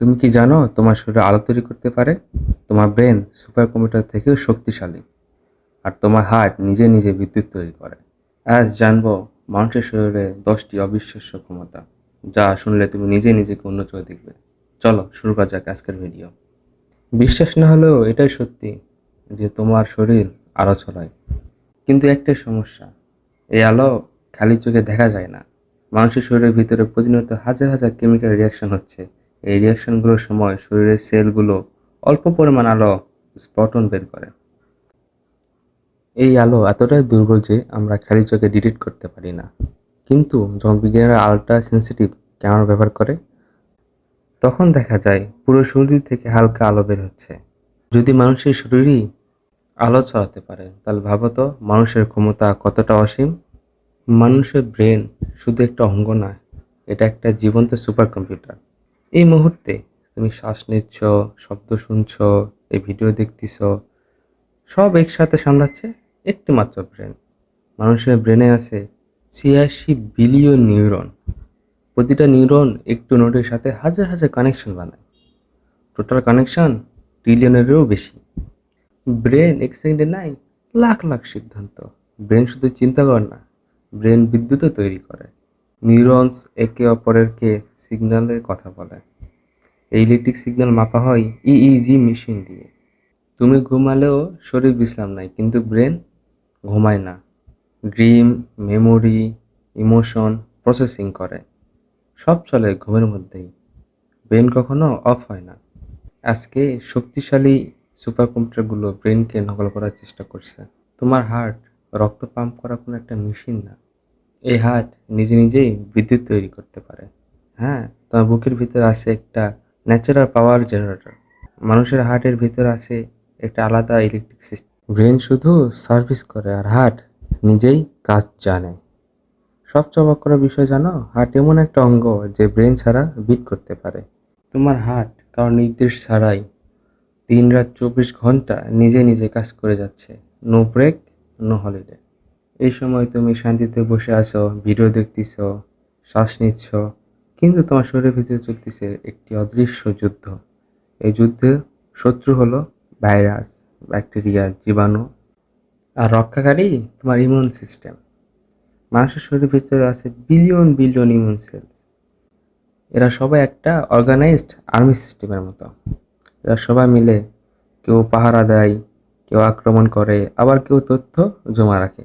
তুমি কি জানো তোমার শরীরে আলো তৈরি করতে পারে? তোমার ব্রেন সুপার কম্পিউটার থেকেও শক্তিশালী। আর তোমার হার্ট নিজে নিজে বিদ্যুৎ তৈরি করে। আজ জানব মানুষের শরীরে দশটি অবিশ্বাস্য ক্ষমতা, যা শুনলে তুমি নিজে নিজেকে অন্য চোখে দেখবে। চলো শুরু করা যাক আজকের ভিডিও বিশ্বাস না হলেও এটাই সত্যি যে তোমার শরীর আলো ছড়ায়। কিন্তু একটাই সমস্যা, এই আলো খালি চোখে দেখা যায় না। মানুষের শরীরের ভিতরে প্রতিনিয়ত হাজার হাজার কেমিক্যাল রিয়াকশন হচ্ছে। এই রিয়াকশনগুলোর সময় শরীরের সেলগুলো অল্প পরিমাণ আলো স্পটন বের করে। এই আলো এতটাই দুর্বল যে আমরা খালি চোখে ডিটেক্ট করতে পারি না। কিন্তু যখন বিজ্ঞানীরা আলট্রা সেন্সিটিভ ক্যামেরা ব্যবহার করে, তখন দেখা যায় পুরো শরীর থেকে হালকা আলো বের হচ্ছে। যদি মানুষের শরীরই আলো ছড়াতে পারে, তাহলে ভাবো তো মানুষের ক্ষমতা কতটা অসীম? মানুষের ব্রেন শুধু একটা অঙ্গ নয়, এটা একটা জীবন্ত সুপার কম্পিউটার এই মুহূর্তে তুমি শ্বাস নিচ্ছ, শব্দ শুনছ, এই ভিডিও দেখতেছ, সব একসাথে সামলাচ্ছে একটি মাত্র ব্রেন। মানুষের ব্রেনে আছে ছিয়াশি বিলিয়ন নিউরন। প্রতিটা নিউরন একটু নোটের সাথে হাজার হাজার কানেকশন বানায়। টোটাল কানেকশন ট্রিলিয়নেরও বেশি। ব্রেন এক সেকেন্ডে নাই লাখ লাখ সিদ্ধান্ত। ব্রেন শুধু চিন্তা কর না, ব্রেন বিদ্যুৎও তৈরি করে। নিউরনস একে অপরেরকে সিগন্যালের কথা বলে। এই ইলেকট্রিক সিগন্যাল মাপা হয় ইইজি মেশিন দিয়ে। তুমি ঘুমালেও শরীর বিশ্রাম নাই, কিন্তু ব্রেন ঘুমায় না। ড্রিম মেমোরি, ইমোশন প্রসেসিং করে। সব চলে ঘুমের মধ্যেই। ব্রেন কখনো অফ হয় না। আজকে শক্তিশালী সুপার কম্পিউটারগুলো ব্রেনকে নকল করার চেষ্টা করছে। তোমার হার্ট রক্ত পাম্প করা কোনো একটা মেশিন না। এই হার্ট নিজে নিজেই বিদ্যুৎ তৈরি করতে পারে। হ্যাঁ তোমার বুকের ভিতরে আছে একটা ন্যাচারাল পাওয়ার জেনারেটর মানুষের হার্টের ভিতরে আছে একটা আলাদা ইলেকট্রিক সিস্টেম ব্রেন শুধু সার্ভিস করে আর হার্ট নিজেই কাজ জানে। সবচেয়ে অবাক করার বিষয় জানো, হার্ট এমন একটা অঙ্গ যে ব্রেন ছাড়া বিট করতে পারে। তোমার হার্ট কারণ নির্দেশ ছাড়াই দিন রাত চব্বিশ ঘণ্টা নিজে নিজে কাজ করে যাচ্ছে। নো ব্রেক নো হলিডে এই সময় তুমি শান্তিতে বসে আছো ভিডিও দেখতেছ, শ্বাস নিচ্ছ কিন্তু তোমার শরীরের ভিতরে চলতেছে একটি অদৃশ্য যুদ্ধ। এই যুদ্ধে শত্রু হলো ভাইরাস, ব্যাকটেরিয়া, জীবাণু আর রক্ষাকারী তোমার ইমিউন সিস্টেম মানুষের শরীরের ভিতরে আছে বিলিয়ন বিলিয়ন ইমিউন সেলস এরা সবাই একটা অর্গানাইজড আর্মি সিস্টেমের মতো। এরা সবাই মিলে কেউ পাহারা দেয়, কেউ আক্রমণ করে, আবার কেউ তথ্য জমা রাখে।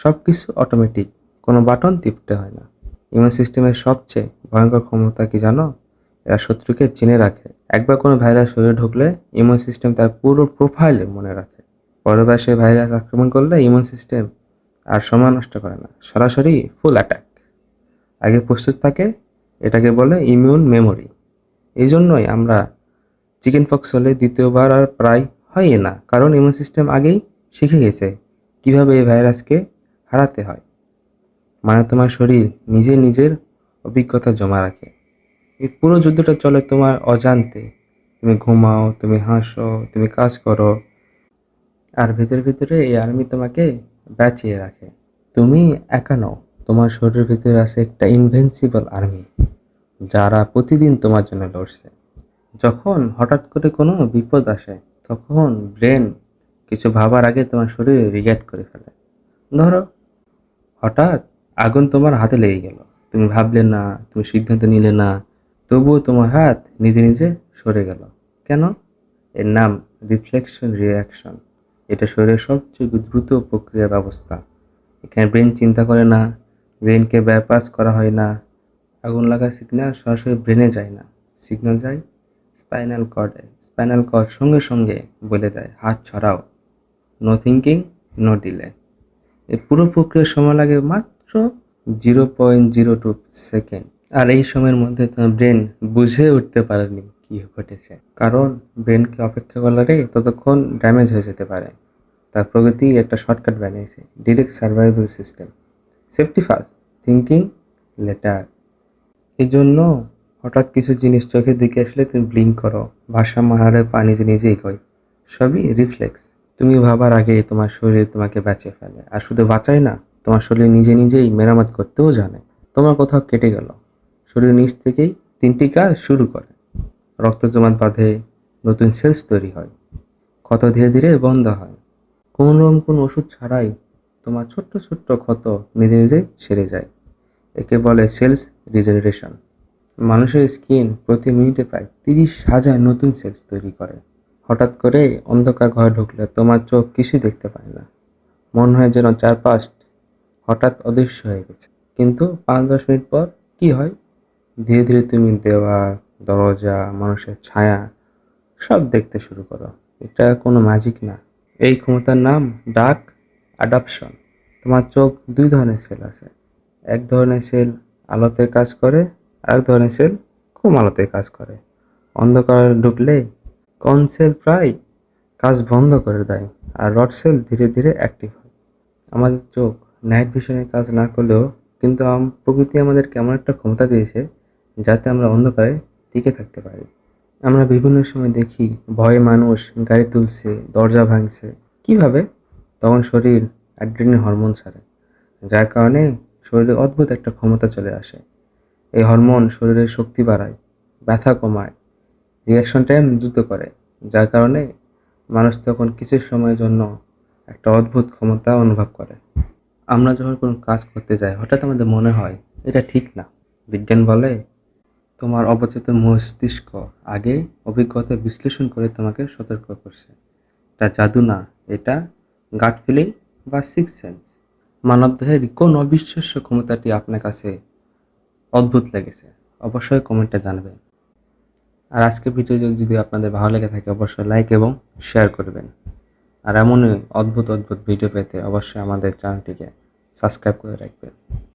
সব কিছু অটোমেটিক কোনো বাটন টিপতে হয় না। ইমিউন সিস্টেমের সবচেয়ে ভয়ঙ্কর ক্ষমতা কি জানো? এরা শত্রুকে চিনে রাখে। একবার কোনো ভাইরাস শরীরে ঢুকলে ইমিউন সিস্টেম তার পুরো প্রোফাইলে মনে রাখে। পরের বার সে ভাইরাস আক্রমণ করলে ইমিউন সিস্টেম আর সময় নষ্ট করে না। সরাসরি ফুল অ্যাটাক আগে প্রস্তুত থাকে, এটাকে বলে ইমিউন মেমোরি এই জন্যই আমরা চিকেন ফক্স হলে দ্বিতীয়বার আর প্রায় হয় না। কারণ ইমিউন সিস্টেম আগেই শিখে গেছে কীভাবে এই ভাইরাসকে হারাতে হয়। মানে তোমার শরীর নিজে নিজের অভিজ্ঞতা জমা রাখে। এই পুরো যুদ্ধটা চলে তোমার অজান্তে। তুমি ঘুমাও, তুমি হাসো, তুমি কাজ করো। আর ভেতরে ভেতরে এই আর্মি তোমাকে বাঁচিয়ে রাখে। তুমি একা নও, তোমার শরীরের ভিতরে আছে একটা ইনভেন্সিবল আর্মি যারা প্রতিদিন তোমার জন্য লড়ছে। যখন হঠাৎ করে কোনো বিপদ আসে, তখন ব্রেন কিছু ভাবার আগে তোমার শরীর রিগ্যাক্ট করে ফেলে। ধরো, হঠাৎ আগুন তোমার হাতে লেগে গেল। তুমি ভাবলে না, তুমি সিদ্ধান্ত নিলে না, তবুও তোমার হাত নিজে নিজে সরে গেল। কেন? এর নাম রিফ্লেকশন রিয়াকশন এটা শরীরের সবচেয়ে দ্রুত প্রক্রিয়া ব্যবস্থা। এখানে ব্রেন চিন্তা করে না ব্রেনকে ব্যাপাস করা হয় না। আগুন লাগা সিগন্যাল সরাসরি ব্রেনে যায় না। সিগন্যাল যায় স্পাইনাল কর্ডে স্পাইনাল কর্ড সঙ্গে সঙ্গে বলে দেয়, হাত ছড়াও। নো থিঙ্কিং নো ডিলে এই পুরো প্রক্রিয়ার সময় লাগে মাত্র zero point zero two second. আর এই সময়ের মধ্যে তোমার ব্রেন বুঝে উঠতে পারেনি কি ঘটেছে। কারণ ব্রেনকে অপেক্ষা করলে ততক্ষণ ড্যামেজ হয়ে যেতে পারে। তার প্রগতি একটা শর্টকাট বানিয়েছে, direct survival system. Safety first thinking later. এই জন্য হঠাৎ কিছু জিনিস চোখের দিকে আসলে তুমি ব্লিঙ্ক করো ভাষা মাহারে পানি যে নিজেই কই সবই রিফ্লেক্স। তুমি ভাবার আগে তোমার শরীর তোমাকে বাঁচিয়ে ফেলে, আর শুধু বাঁচায় না তোমার শরীর নিজে নিজেই মেরামত করতেও জানে। তোমার কোথাও কেটে গেল। শরীর নিচ থেকেই তিনটি কাজ শুরু করে। রক্ত জমাট বাঁধে, নতুন সেলস তৈরি হয়। ক্ষত ধীরে ধীরে বন্ধ হয়। কোন রকম কোন ওষুধ ছাড়াই তোমার ছোট্ট ছোট্ট ক্ষত নিজে নিজেই সেরে যায়। একে বলে সেলস রিজেনারেশন মানুষের স্কিন প্রতি মিনিটে প্রায় তিরিশ হাজার নতুন সেলস তৈরি করে। হঠাৎ করে অন্ধকার ঘরে ঢুকলে তোমার চোখ কিছুই দেখতে পায় না। মনে হয় যেন চারপাশ হঠাৎ অদৃশ্য হয়ে গেছে। কিন্তু পাঁচ দশ মিনিট পর কি হয়? ধীরে ধীরে তুমি দেওয়াল, দরজা, মানুষের ছায়া সব দেখতে শুরু করো। এটা কোনো ম্যাজিক না। এই ক্ষমতার নাম ডাক অ্যাডাপশন তোমার চোখ দুই ধরনের সেল আছে। এক ধরনের সেল আলোতে কাজ করে এক ধরনের সেল কম আলোতে কাজ করে। অন্ধকারে ঢুকলে কন সেল প্রায় কাজ বন্ধ করে দেয়, আর রড সেল ধীরে ধীরে অ্যাক্টিভ হয়। আমাদের চোখ নাইট ভিশনের কাজ না করলেও কিন্তু প্রকৃতি আমাদের কেমন একটা ক্ষমতা দিয়েছে যাতে আমরা অন্ধকারে টিকে থাকতে পারি। আমরা বিভিন্ন সময় দেখি ভয়ে মানুষ গাড়ি তুলছে, দরজা ভাঙছে। কীভাবে? তখন শরীর অ্যাড্রিনাল হরমোন ছাড়ে, যার কারণে শরীরে অদ্ভুত একটা ক্ষমতা চলে আসে। এই হরমোন শরীরের শক্তি বাড়ায়, ব্যথা কমায় রিয়াকশন টাইম দ্রুত করে, যার কারণে মানুষ তখন কিছু সময়ের জন্য একটা অদ্ভুত ক্ষমতা অনুভব করে। আমরা যখন কোনো কাজ করতে যাই, হঠাৎ আমাদের মনে হয়, এটা ঠিক না। বিজ্ঞান বলে, তোমার অবচেতন মস্তিষ্ক আগে অভিজ্ঞতা বিশ্লেষণ করে তোমাকে সতর্ক করছে। এটা জাদু না, এটা গাট ফিলিং বা সিক্স সেন্স মানবদেহের কোন অবিশ্বাস্য ক্ষমতাটি আপনার কাছে অদ্ভুত লেগেছে, অবশ্যই কমেন্টটা জানাবেন। আর আজকের ভিডিও যদি আপনাদের ভালো লেগে থাকে, অবশ্যই লাইক এবং শেয়ার করবেন। আর এমনই অদ্ভুত অদ্ভুত ভিডিও পেতে অবশ্যই আমাদের চ্যানেলটিকে সাবস্ক্রাইব করে রাখবেন।